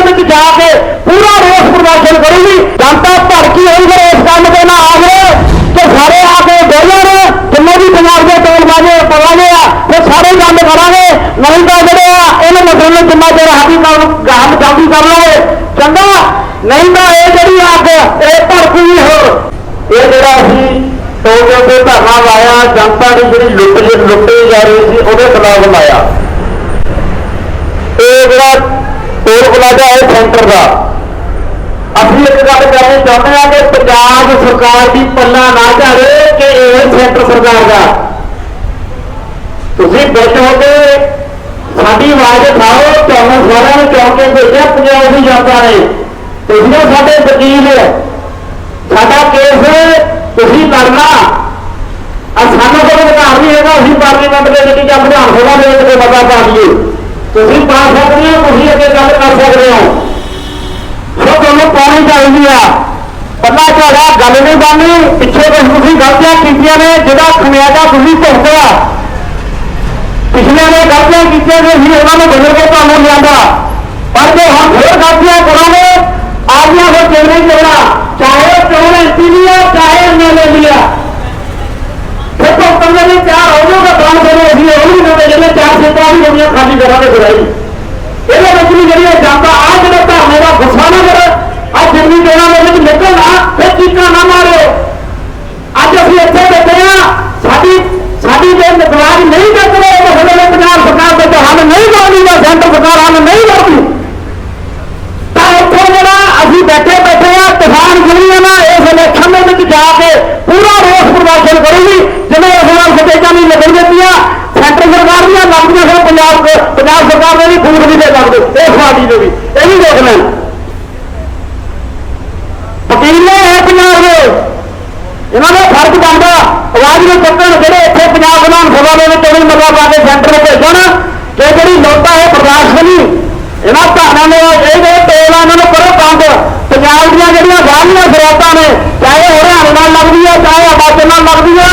ਦੇ ਵਿੱਚ ਜਾ ਕੇ ਪੂਰਾ ਰੋਸ ਪ੍ਰਦਰਸ਼ਨ ਕਰੂਗੀ। ਜਨਤਾ ਭੜਕੀ ਹੋਈ ਫਿਰ ਇਸ ਕੰਮ ਤੇ ਨਾ ਆ ਗਏ। ਕਿ ਸਾਰੇ ਆ ਕੇ ਬੋਲਣ ਜਿੰਨੇ ਵੀ ਪੰਜਾਬ ਦੇ ਟੋਲ ਬਾਜੇ ਪਵਾਗੇ ਆ, ਫਿਰ ਸਾਰੇ ਬੰਦ ਕਰਾਂਗੇ ਨਹੀਂ ਤਾਂ ਜਿਹੜੇ ਆ, ਇਹਨਾਂ ਮਸਲੇ ਨੂੰ ਜਿੰਨਾ ਚਿਰ ਹਾਦੀ ਕਰ ਗਾਹਮ ਜਲਦੀ ਕਰ ਲਵੇ। ਚੰਗਾ? ਨਹੀਂ ਤਾਂ ਇਹ ਜਿਹੜੀ ਅੱਗ, ਇਹ ਭੜਕੀ ਭੜਕੂਗੀ ਹੋਰ। ਇਹ ਜਿਹੜਾ ਅਸੀਂ ਟੋਲ ਦੇ ਧਰਨਾ ਲਾਇਆ, ਜਨਤਾ ਦੀ ਜਿਹੜੀ ਲੁੱਟ ਜਿਹੜੀ ਲੁੱਟੀ ਜਾ ਰਹੀ ਸੀ, ਉਹਦੇ ਖਿਲਾਫ ਲਾਇਆ। ਇਹ ਜਿਹੜਾ ਟੋਲ ਪਲਾਜ਼ਾ ਹੈ ਸੈਂਟਰ ਦਾ। ਅਸੀਂ ਇੱਕ ਗੱਲ ਕਰਨੀ ਚਾਹੁੰਦੇ ਹਾਂ ਕਿ ਪੰਜਾਬ ਸਰਕਾਰ ਦੀ ਪੱਲਾ ਨਾ ਝਾੜੇ ਕਿ ਇਹ ਸੈਂਟਰ ਸਰਕਾਰ ਦਾ। ਤੁਸੀਂ ਵਿੱਚ ਹੋ ਕੇ ਸਾਡੀ ਆਵਾਜ਼ ਉਠਾਓ, ਤੁਹਾਨੂੰ ਸਾਰਿਆਂ ਨੂੰ ਚੌਂਕ ਭੇਜਿਆ, ਪੰਜਾਬ ਦੀ ਜਨਤਾ ਨੇ। ਤੁਸੀਂ ਸਾਡੇ ਵਕੀਲ ਸਾਡਾ ਕੇਸ ਤੁਸੀਂ ਲੜਨਾ। ਸਾਨੂੰ ਕੋਈ ਅਧਿਕਾਰ ਨਹੀਂ ਹੈਗਾ, ਅਸੀਂ ਪਾਰਲੀਮੈਂਟ ਦੇ ਵਿੱਚ ਜਾਂ ਵਿਧਾਨ ਸਭਾ ਦੇ ਵਿੱਚ ਕੋਈ ਮਤਾ ਪਾ ਦਈਏ ਤੁਸੀਂ ਪਾ ਸਕਦੇ ਹੋ, ਤੁਸੀਂ ਅੱਗੇ ਗੱਲ ਕਰ ਸਕਦੇ ਹੋ। ਸੋ ਤੁਹਾਨੂੰ ਪਾਣੀ ਚਾਹੀਦੀ ਆ। ਪੱਲਾ ਝਾੜਾ, ਗੱਲ ਨਹੀਂ ਬਣਨੀ। ਪਿੱਛੇ ਕੁਝ ਤੁਸੀਂ ਗਲਤੀਆਂ ਕੀਤੀਆਂ ਨੇ, ਜਿਹਦਾ ਖਮਿਆਜਾ ਤੁਸੀਂ ਭੁਗਤਿਆ ਪਿਛਲੇ ਨੇ ਗਲਤੀਆਂ ਕੀਤੀਆਂ ਨੇ, ਅਸੀਂ ਉਹਨਾਂ ਨੂੰ ਬਦਲ ਕੇ ਤੁਹਾਨੂੰ ਲਿਆਂਦਾ। ਪਰ ਜੇ ਹੁਣ ਫੇਰ ਗਲਤੀਆਂ ਕਰੋਗੇ ਆਜੀਆਂ ਫਿਰ ਚੱਲ ਨਹੀਂ ਇਹਦੇ ਵਿੱਚ ਵੀ ਜਿਹੜੀਆਂ ਜਾਂਦਾ ਜਨਤਾ ਆ ਜਿਹੜਾ ਧਰਨੇ ਦਾ ਗੁੱਸਾ ਨਾ ਕਰੋ। ਆ ਜਿੰਨੀ ਦੇਣਾ ਦੇ ਵਿੱਚ ਨਿਕਲਣਾ ਫਿਰ ਚੀਕਾਂ ਨਾ ਮਾਰੋ। ਅੱਜ ਅਸੀਂ ਇੱਥੇ ਬੈਠੇ ਆ ਸਾਡੀ ਸਾਡੀ ਜੇ ਨਿਗਰਾਨੀ ਨਹੀਂ ਕਰ ਰਹੇ ਉਹ ਮਸਲੇ ਨੂੰ ਪੰਜਾਬ ਸਰਕਾਰ ਦੇ ਤੋਂ ਹੱਲ ਨਹੀਂ ਕਰਦੀ ਜਾਂ ਸੈਂਟਰ ਸਰਕਾਰ ਹੱਲ ਨਹੀਂ ਕਰਦੀ ਤਾਂ ਇੱਥੇ ਜਿਹੜਾ ਅਸੀਂ ਬੈਠੇ ਬੈਠੇ ਆ ਕਿਸਾਨ ਯੂਨੀਅਨ ਆ ਇਸ ਇਲੈਕਸ਼ਨ ਦੇ ਵਿੱਚ ਜਾ ਕੇ ਪੂਰਾ ਰੋਸ ਪ੍ਰਦਰਸ਼ਨ ਕਰੂਗੀ, ਜਿਵੇਂ ਇਸ ਵਾਰ ਸਟੇਜਾਂ ਨਹੀਂ ਲੱਗਣ ਦਿੱਤੀਆਂ। ਸੈਂਟਰ ਸਰਕਾਰ ਦੀਆਂ ਲੱਗਦੀਆਂ ਫਿਰ ਪੰਜਾਬ ਪੰਜਾਬ ਸਰਕਾਰ ਦੇ ਵੀ ਫੂਡ ਵੀ ਦੇ ਲੱਗਦੇ ਇਸ ਪਾਰਟੀ ਦੇ ਵੀ ਇਹ ਵੀ ਦੇਖ ਲੈਣ ਵਕੀਲ ਨੇ ਇਹ ਪੰਜਾਬ ਦੇ ਇਹਨਾਂ ਦਾ ਫਰਜ਼ ਬਣਦਾ ਆਵਾਜ਼ ਨੂੰ ਚੱਕਣ ਜਿਹੜੇ ਇੱਥੇ ਪੰਜਾਬ ਵਿਧਾਨ ਸਭਾ ਦੇ ਵਿੱਚ ਉਹਨੂੰ ਮਤਾ ਪਾ ਕੇ ਸੈਂਟਰ ਭੇਜਣ ਕਿ ਜਿਹੜੀ ਲੋਟਾ ਹੈ ਬਰਦਾਸ਼ਤ ਨਹੀਂ, ਇਹਨਾਂ ਧਾਰਨਾ ਨੇ ਇਹ ਜਿਹੜੇ ਟੋਲ ਆ, ਇਹਨਾਂ ਨੂੰ ਕਰੋ ਬੰਦ। ਪੰਜਾਬ ਦੀਆਂ ਜਿਹੜੀਆਂ ਬਾਹਰਲੀਆਂ ਸਰਹੱਦਾਂ ਨੇ, ਚਾਹੇ ਹਰਿਆਣੇ ਨਾਲ ਲੱਗਦੀ ਆ, ਚਾਹੇ ਹਿਮਾਚਲ ਨਾਲ ਲੱਗਦੀ ਆ,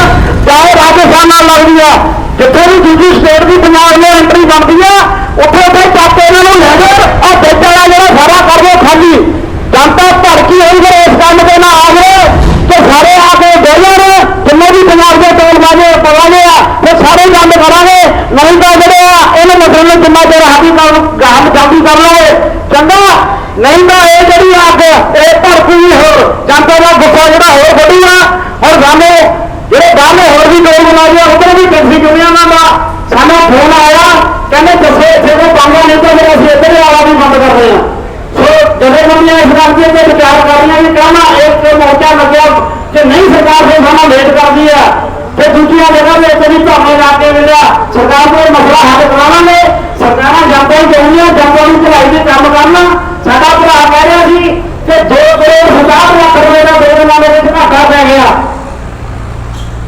ਚਾਹੇ ਰਾਜਸਥਾਨ ਨਾਲ ਲੱਗਦੀ ਆ, ਜਿੱਥੇ ਵੀ ਦੂਜੀ ਸਟੇਟ ਦੀ ਪੰਜਾਬ ਨੂੰ ਐਂਟਰੀ ਬਣਦੀ ਆ ਉੱਥੇ ਉੱਥੇ ਚੱਕ ਕੇ ਇਹਨਾਂ ਨੂੰ ਲੈ ਜਾਓ ਆ ਵਿੱਚ ਵਾਲਾ ਜਿਹੜਾ ਸਾਰਾ ਕਰ ਦਿਓ ਖਾਲੀ ਜਨਤਾ ਭੜਕੀ ਹੋਈ ਫਿਰ ਇਸ ਕੰਮ ਤੇ ਨਾ ਆ ਗਏ ਕਿ ਸਾਰੇ ਆ ਕੇ ਬੋਲਣ ਜਿੰਨੇ ਵੀ ਪੰਜਾਬ ਦੇ ਟੋਲ ਬਾਜੇ ਪਵਾਗੇ ਆ ਫਿਰ ਸਾਰੇ ਬੰਦ ਕਰਾਂਗੇ ਨਹੀਂ ਤਾਂ ਜਿਹੜੇ ਆ ਇਹਨਾਂ ਮਸਲੇ ਨੂੰ ਜਿੰਨਾ ਚਿਰ ਹਾਦੀ ਕਰ ਗਾਹਮ ਜਲਦੀ ਕਰ ਲਵੇ ਚੰਗਾ। ਨਹੀਂ ਤਾਂ ਇਹ ਜਿਹੜੀ ਅੱਗ, ਇਹ ਭੜਕੂਗੀ ਹੋਰ, ਜਨਤਾ ਦਾ ਗੁੱਸਾ ਜਿਹੜਾ ਹੋਰ ਵਧੂਗਾ ਔਰ ਸਾਨੂੰ ਜਿਹੜੇ ਗੱਲ ਹੋਰ ਵੀ ਲੋਕ ਬਣਾਏ ਉਧਰ ਵੀ ਟੈਕਸੀ ਯੂਨੀਅਨਾਂ ਦਾ ਸਾਨੂੰ ਫੋਨ ਆਇਆ, ਕਹਿੰਦੇ ਦੱਸੋ ਇੱਥੇ ਕੋਈ ਬੰਦਾ ਨਹੀਂ ਤਾਂ ਫਿਰ ਅਸੀਂ ਇੱਧਰ ਵਾਲਾ ਵੀ ਬੰਦ ਕਰ ਰਹੇ ਹਾਂ ਸੋ ਜਦੋਂ ਮੰਮੀਆਂ ਇਸ ਗੱਲ ਤੇ ਵਿਚਾਰ ਕਰ ਰਹੀਆਂ ਕਿ ਕਹਿਣਾ ਇੱਕ ਮੋਰਚਾ ਲੱਗਿਆ ਕਿ ਨਹੀਂ ਸਰਕਾਰ ਦੇ ਸਾਨੂੰ ਲੇਟ ਕਰਦੀ ਆ। ਤੇ ਦੂਜੀਆਂ ਜਗ੍ਹਾ ਦੇ ਉੱਤੇ ਵੀ ਧਰਨੇ ਲਾ ਕੇ ਮਿਲਿਆ ਸਰਕਾਰ ਨੂੰ ਇਹ ਮਸਲਾ ਹੱਲ ਕਰਾਵਾਂਗੇ। ਸਰਕਾਰਾਂ ਜਨਤਾ ਨੂੰ ਚਾਹੁੰਦੀਆਂ ਜਨਤਾ ਨੂੰ ਭਲਾਈ ਦੇ ਕੰਮ ਕਰਨਾ। ਸਾਡਾ ਭਰਾ ਕਹਿ ਰਿਹਾ ਸੀ ਕਿ 2 ਕਰੋੜ 50 ਲੱਖ ਰੁਪਏ ਦਾ ਦੋ ਵਾਲੇ ਵਿੱਚ ਘਾਟਾ ਪੈ ਗਿਆ।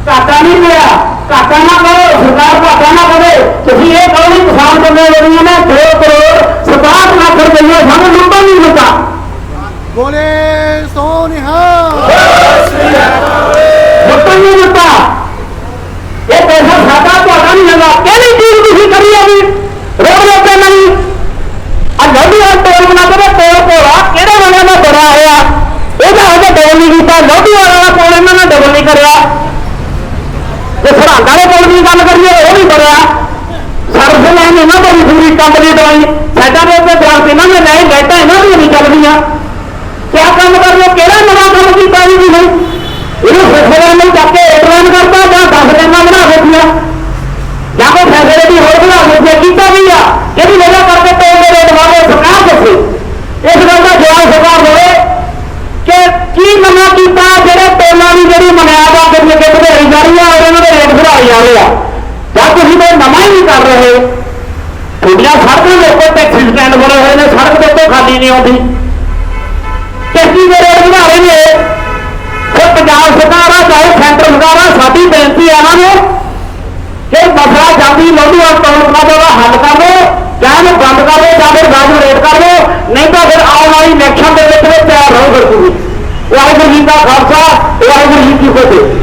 ਘਾਟਾ ਨਹੀਂ ਪਿਆ। ਘਾਟਾ ਨਾ ਕਰੋ ਸਰਕਾਰ ਘਾਟਾ ਨਾ ਕਰੇ ਤੁਸੀਂ ਇਹ ਕਹੋ ਵੀ ਕਿਸਾਨ ਬੰਦੇ ਜਿਹੜੀਆਂ ਨੇ 2 ਕਰੋੜ 67 ਲੱਖ ਰੁਪਏ ਸਾਨੂੰ ਲੁੱਟਣ ਨਹੀਂ ਦਿੱਤਾ ਬੋਲੇ ਸੋਨਿਹਾ ਲੁੱਟਣ ਨਹੀਂ ਦਿੱਤਾ ਇਹ ਪੈਸਾ ਸਾਡਾ ਤੁਹਾਡਾ ਨਹੀਂ ਹੈਗਾ ਕਿਹੜੀ ਚੀਜ਼ ਤੁਸੀਂ ਕਰੀ ਆ ਵੀ ਰੋਡ ਦੇ ਉੱਤੇ ਨਹੀਂ ਆ ਲੋਧੀ ਵਾਲਾ ਟੋਲ ਬਣਾ ਕੇ ਤੇ ਟੋਲ ਭੋਲਾ ਕਿਹੜੇ ਬੰਦੇ ਦਾ ਬੜਾ ਹੋਇਆ ਇਹਦਾ ਹਜੇ ਡਬਲ ਨਹੀਂ ਕੀਤਾ ਲੋਧੀ ਵਾਲਾ ਕੋਲ ਇਹਨਾਂ ਨੇ ਡਬਲ ਨਹੀਂ ਕਰਿਆ ਜੇ ਸਰਹੰਦਾਂ ਦੇ ਕੋਲ ਦੀ ਗੱਲ ਕਰੀਏ ਉਹ ਵੀ ਬੜਿਆ ਸਰਵਿਸ ਲਾਈਨ ਇਹਨਾਂ ਤੋਂ ਵੀ ਪੂਰੀ ਕੰਪਲੀਟ ਹੋਈ ਸਾਡਾ ਦੇ ਉੱਤੇ ਦਰਖਤ ਇਹਨਾਂ ਨੇ ਲਾਏ ਲਾਈਟਾਂ ਇਹਨਾਂ ਦੀਆਂ ਨਹੀਂ ਚੱਲਦੀਆਂ ਕਿਆ ਕੰਮ ਕਰ ਰਹੇ ਹੋ? ਕਿਹੜਾ ਨਵਾਂ ਵਧਾਏ ਜਾਂ ਤੁਸੀਂ ਕੋਈ ਨਵਾਂ ਹੀ ਨਹੀਂ ਕਰ ਰਹੇ ਤੁਹਾਡੀਆਂ ਸੜਕਾਂ ਦੇ ਉੱਤੇ ਟੈਕਸੀ ਸਟੈਂਡ ਬਣੇ ਹੋਏ ਨੇ, ਸੜਕ ਦੇ ਉੱਤੇ ਖਾਲੀ ਨਹੀਂ ਆਉਂਦੀ। ਟੈਕਸੀ ਦੇ ਰੇਟ ਵਧਾ ਰਹੇ ਨੇ। ਫਿਰ ਪੰਜਾਬ ਸਰਕਾਰ ਆ, ਚਾਹੇ ਸੈਂਟਰ ਸਰਕਾਰ ਆ, ਸਾਡੀ ਬੇਨਤੀ ਆ ਇਹਨਾਂ ਨੂੰ ਕਿ ਮਸਲਾ ਜਾਂਦੀ ਲੋਧੀ ਔਰ ਟੋਲ ਦਾ ਹੱਲ ਕਰ ਲਓ ਜਾਂ ਇਹਨੂੰ ਬੰਦ ਕਰ ਲਓ, ਜਾਂ ਫਿਰ ਗਾਜ ਰੇਟ ਕਰ ਲਓ, ਨਹੀਂ ਤਾਂ ਫਿਰ ਆਉਣ ਵਾਲੀ ਇਲੈਕਸ਼ਨ ਦੇ ਵਿੱਚ ਤਿਆਰ ਰਹੋ ਫਿਰ ਤੁਸੀਂ। ਵਾਹਿਗੁਰੂ ਜੀ ਦਾ ਖਾਲਸਾ, ਵਾਹਿਗੁਰੂ ਜੀ ਕੀ ਫਤਿਹ।